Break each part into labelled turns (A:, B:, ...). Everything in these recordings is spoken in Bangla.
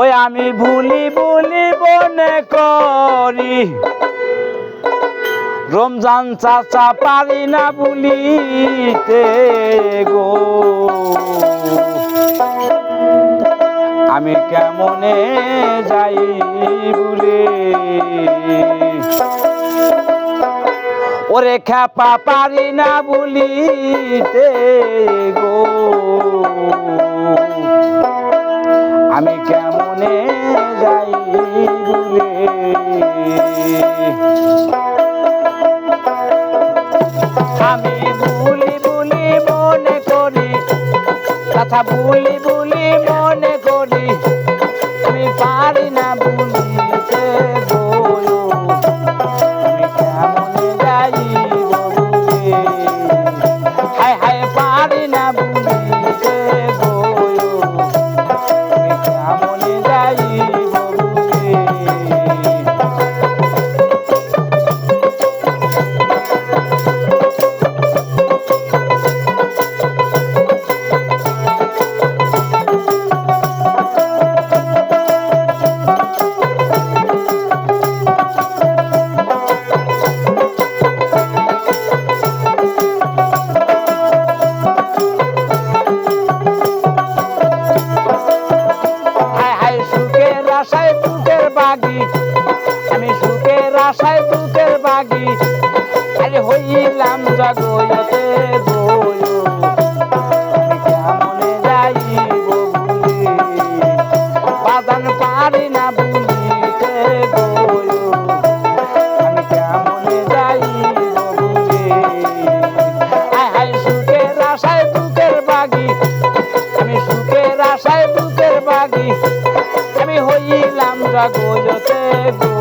A: ওই আমি ভুলি ভুলি বনে করি। রমজান চাচা পারি না ভুলিতে গো। আমি কেমনে যাই বলে ওরে খ্যাপা পারি না বলিতে গো। আমি কেমন মনে যাই আমি মনে করি কথা ভুলি ভুলি মনে করি। আমি পারি না দুধের বাগি আমি সুখের আশায় দুধের বাগি। আরে হইলাম জগতে রাগো যতে গো।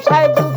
A: আশায়